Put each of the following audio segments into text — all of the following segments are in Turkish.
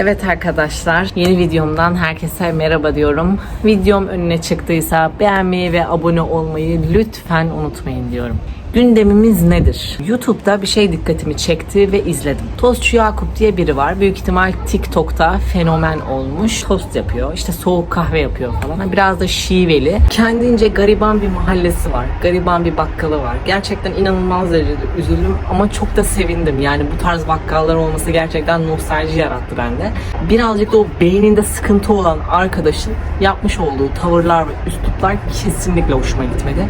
Evet arkadaşlar, yeni videomdan herkese merhaba diyorum. Videom önüne çıktıysa beğenmeyi ve abone olmayı lütfen unutmayın diyorum. Gündemimiz nedir? YouTube'da bir şey dikkatimi çekti ve izledim. Tostçu Yakup diye biri var. Büyük ihtimal TikTok'ta fenomen olmuş. Tost yapıyor. işte soğuk kahve yapıyor falan. Biraz da şiveli. Kendince gariban bir mahallesi var. Gariban bir bakkalı var. Gerçekten inanılmaz derecede üzüldüm ama çok da sevindim. Yani bu tarz bakkallar olması gerçekten nostalji yarattı bende. Birazcık da o beyninde sıkıntı olan arkadaşın yapmış olduğu tavırlar ve üsluplar kesinlikle hoşuma gitmedi.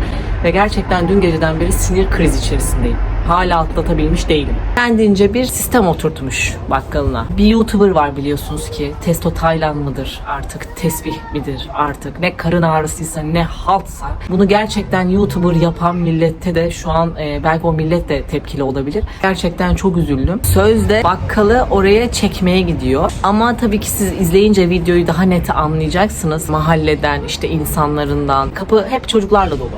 Ve gerçekten dün geceden beri sinir krizi içerisindeyim. Hala atlatabilmiş değilim. Kendince bir sistem oturtmuş bakkalına. Bir YouTuber var biliyorsunuz ki. Testo Taylan mıdır artık? Tesbih midir artık? Ne karın ağrısıysa ne haltsa. Bunu gerçekten YouTuber yapan millette de şu an e, belki o millet de tepkili olabilir. Gerçekten çok üzüldüm. Sözde bakkalı oraya çekmeye gidiyor. Ama tabii ki siz izleyince videoyu daha net anlayacaksınız. Mahalleden işte insanlarından. Kapı hep çocuklarla dolu.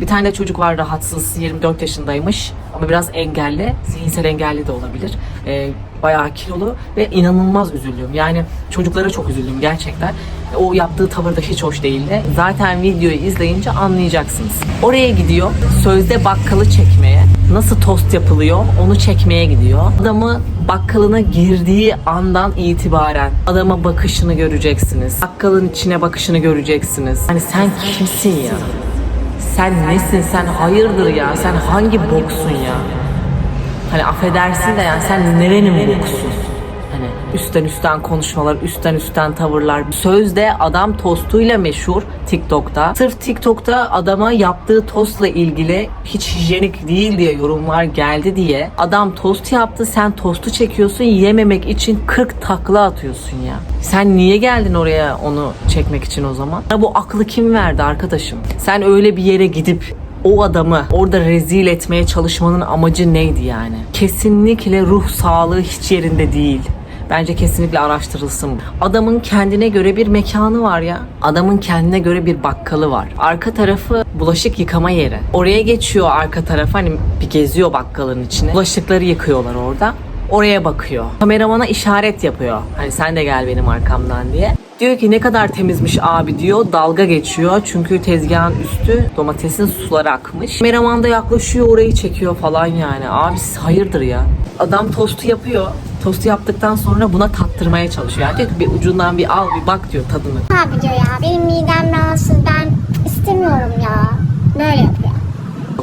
Bir tane de çocuk var rahatsız 24 yaşındaymış ama biraz engelli, zihinsel engelli de olabilir. Ee, bayağı kilolu ve inanılmaz üzüldüm. Yani çocuklara çok üzüldüm gerçekten. O yaptığı tavır da hiç hoş değildi. Zaten videoyu izleyince anlayacaksınız. Oraya gidiyor, sözde bakkalı çekmeye. Nasıl tost yapılıyor onu çekmeye gidiyor. Adamı bakkalına girdiği andan itibaren adama bakışını göreceksiniz. Bakkalın içine bakışını göreceksiniz. Hani sen kimsin ya? Sen nesin? Sen hayırdır ya? Sen hangi boksun ya? Hani affedersin de yani sen nerenin boksun? Üstten üstten konuşmalar, üstten üstten tavırlar. Sözde adam tostuyla meşhur TikTok'ta. Sırf TikTok'ta adama yaptığı tostla ilgili hiç hijyenik değil diye yorumlar geldi diye. Adam tost yaptı, sen tostu çekiyorsun, yememek için 40 takla atıyorsun ya. Sen niye geldin oraya onu çekmek için o zaman? Ya bu aklı kim verdi arkadaşım? Sen öyle bir yere gidip o adamı orada rezil etmeye çalışmanın amacı neydi yani? Kesinlikle ruh sağlığı hiç yerinde değil. Bence kesinlikle araştırılsın. Adamın kendine göre bir mekanı var ya. Adamın kendine göre bir bakkalı var. Arka tarafı bulaşık yıkama yeri. Oraya geçiyor arka tarafı hani bir geziyor bakkalın içine. Bulaşıkları yıkıyorlar orada. Oraya bakıyor. Kameramana işaret yapıyor. Hani sen de gel benim arkamdan diye. Diyor ki ne kadar temizmiş abi diyor. Dalga geçiyor. Çünkü tezgahın üstü domatesin suları akmış. Kameraman da yaklaşıyor orayı çekiyor falan yani. Abi siz hayırdır ya. Adam tostu yapıyor. Tostu yaptıktan sonra buna tattırmaya çalışıyor. Yani diyor ki bir ucundan bir al bir bak diyor tadını. Abi diyor ya benim midem rahatsız ben istemiyorum ya. Böyle yapıyor.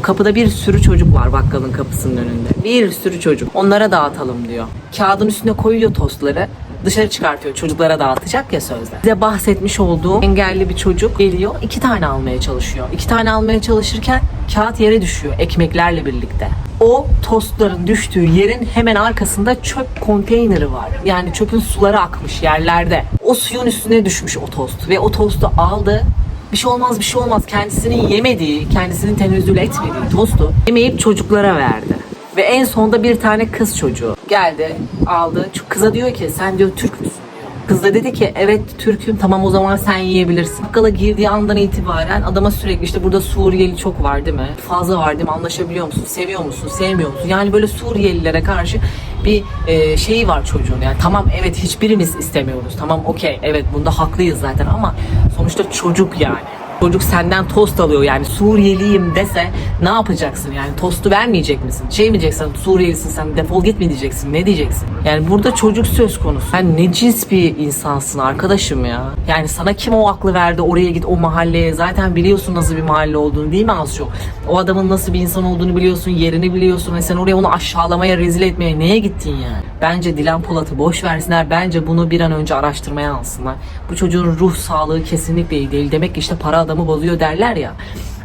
Kapıda bir sürü çocuk var bakkalın kapısının önünde. Bir sürü çocuk. Onlara dağıtalım diyor. Kağıdın üstüne koyuyor tostları. Dışarı çıkartıyor çocuklara dağıtacak ya sözde. Size bahsetmiş olduğum engelli bir çocuk geliyor iki tane almaya çalışıyor. İki tane almaya çalışırken kağıt yere düşüyor ekmeklerle birlikte. O tostların düştüğü yerin hemen arkasında çöp konteyneri var. Yani çöpün suları akmış yerlerde. O suyun üstüne düşmüş o tost ve o tostu aldı bir şey olmaz bir şey olmaz kendisinin yemediği, kendisinin tenezzül etmediği tostu yemeyip çocuklara verdi. Ve en sonunda bir tane kız çocuğu geldi, aldı. Şu kıza diyor ki sen diyor Türk müsün. Kız da dedi ki evet Türk'üm tamam o zaman sen yiyebilirsin. Bakkala girdiği andan itibaren adama sürekli işte burada Suriyeli çok var değil mi? Fazla var değil mi? Anlaşabiliyor musun? Seviyor musun? Sevmiyor musun? Yani böyle Suriyelilere karşı bir e, şeyi var çocuğun. Yani tamam evet hiçbirimiz istemiyoruz. Tamam okey evet bunda haklıyız zaten ama sonuçta çocuk yani. Çocuk senden tost alıyor yani Suriyeliyim dese ne yapacaksın yani tostu vermeyecek misin? Şey mi diyeceksin Suriyelisin sen defol git mi diyeceksin ne diyeceksin? Yani burada çocuk söz konusu. Sen ne cins bir insansın arkadaşım ya. Yani sana kim o aklı verdi oraya git o mahalleye zaten biliyorsun nasıl bir mahalle olduğunu değil mi az çok? O adamın nasıl bir insan olduğunu biliyorsun yerini biliyorsun ve sen oraya onu aşağılamaya rezil etmeye neye gittin yani? Bence Dilan Polat'ı boş versinler bence bunu bir an önce araştırmaya alsınlar. Bu çocuğun ruh sağlığı kesinlikle iyi değil. Demek ki işte para adamı bozuyor derler ya.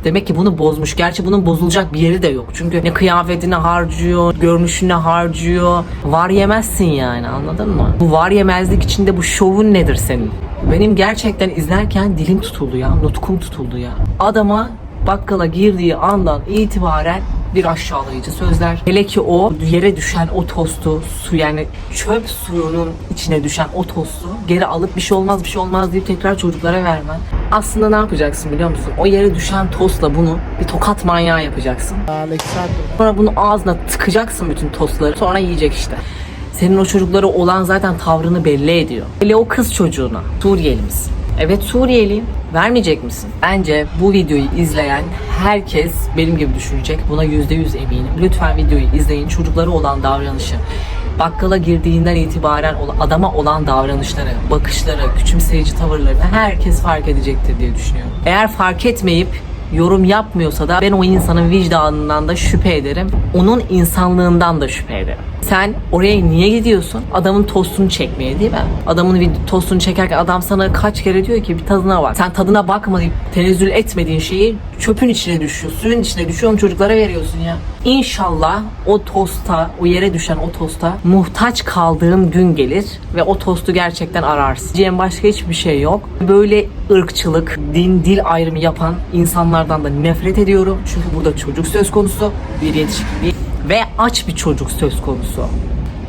Demek ki bunu bozmuş. Gerçi bunun bozulacak bir yeri de yok. Çünkü ne kıyafetine harcıyor, görünüşüne harcıyor. Var yemezsin yani anladın mı? Bu var yemezlik içinde bu şovun nedir senin? Benim gerçekten izlerken dilim tutuldu ya, nutkum tutuldu ya. Adama bakkala girdiği andan itibaren bir aşağılayıcı sözler. Hele ki o yere düşen o tostu, su yani çöp suyunun içine düşen o tostu geri alıp bir şey olmaz bir şey olmaz deyip tekrar çocuklara vermen. Aslında ne yapacaksın biliyor musun? O yere düşen tostla bunu bir tokat manyağı yapacaksın. Sonra bunu ağzına tıkacaksın bütün tostları. Sonra yiyecek işte. Senin o çocuklara olan zaten tavrını belli ediyor. Hele o kız çocuğuna. Suriyeli misin? Evet Suriyeliyim. Vermeyecek misin? Bence bu videoyu izleyen herkes benim gibi düşünecek. Buna yüzde yüz eminim. Lütfen videoyu izleyin. Çocuklara olan davranışı, bakkala girdiğinden itibaren adama olan davranışları, bakışları, küçümseyici tavırlarını herkes fark edecektir diye düşünüyorum. Eğer fark etmeyip yorum yapmıyorsa da ben o insanın vicdanından da şüphe ederim. Onun insanlığından da şüphe ederim. Sen oraya niye gidiyorsun? Adamın tostunu çekmeye değil mi? Adamın vid- tostunu çekerken adam sana kaç kere diyor ki bir tadına bak. Sen tadına bakmayıp tenezzül etmediğin şeyi çöpün içine düşüyor, suyun içine düşüyor, çocuklara veriyorsun ya. İnşallah o tosta, o yere düşen o tosta muhtaç kaldığın gün gelir ve o tostu gerçekten ararsın. Diyeceğim başka hiçbir şey yok. Böyle ırkçılık, din, dil ayrımı yapan insanlardan da nefret ediyorum. Çünkü burada çocuk söz konusu, bir yetişkin değil ve aç bir çocuk söz konusu.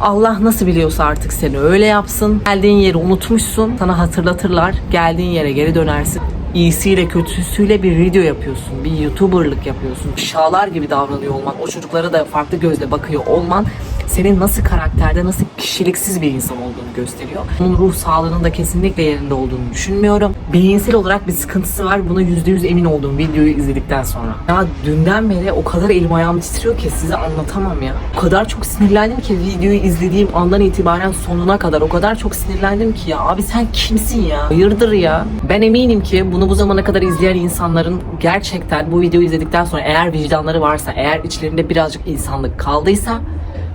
Allah nasıl biliyorsa artık seni öyle yapsın. Geldiğin yeri unutmuşsun. Sana hatırlatırlar. Geldiğin yere geri dönersin. İyisiyle kötüsüyle bir video yapıyorsun. Bir YouTuber'lık yapıyorsun. Şağlar gibi davranıyor olman, o çocuklara da farklı gözle bakıyor olman senin nasıl karakterde, nasıl kişiliksiz bir insan olduğunu gösteriyor. Onun ruh sağlığının da kesinlikle yerinde olduğunu düşünmüyorum. Beyinsel olarak bir sıkıntısı var. Buna %100 emin olduğum videoyu izledikten sonra. Ya dünden beri o kadar elim ayağım titriyor ki size anlatamam ya. O kadar çok sinirlendim ki videoyu izlediğim andan itibaren sonuna kadar o kadar çok sinirlendim ki ya. Abi sen kimsin ya? Hayırdır ya? Ben eminim ki bunu bu zamana kadar izleyen insanların gerçekten bu videoyu izledikten sonra eğer vicdanları varsa, eğer içlerinde birazcık insanlık kaldıysa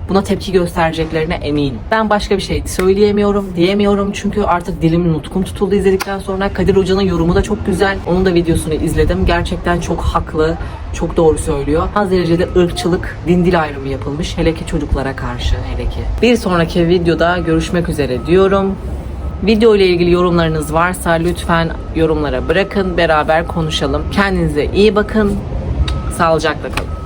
buna tepki göstereceklerine eminim. Ben başka bir şey söyleyemiyorum, diyemiyorum çünkü artık dilimin nutkum tutuldu izledikten sonra. Kadir Hoca'nın yorumu da çok güzel. Onun da videosunu izledim. Gerçekten çok haklı, çok doğru söylüyor. Az derecede ırkçılık, din dil ayrımı yapılmış. Hele ki çocuklara karşı hele ki. Bir sonraki videoda görüşmek üzere diyorum. Video ile ilgili yorumlarınız varsa lütfen yorumlara bırakın. Beraber konuşalım. Kendinize iyi bakın. Sağlıcakla kalın.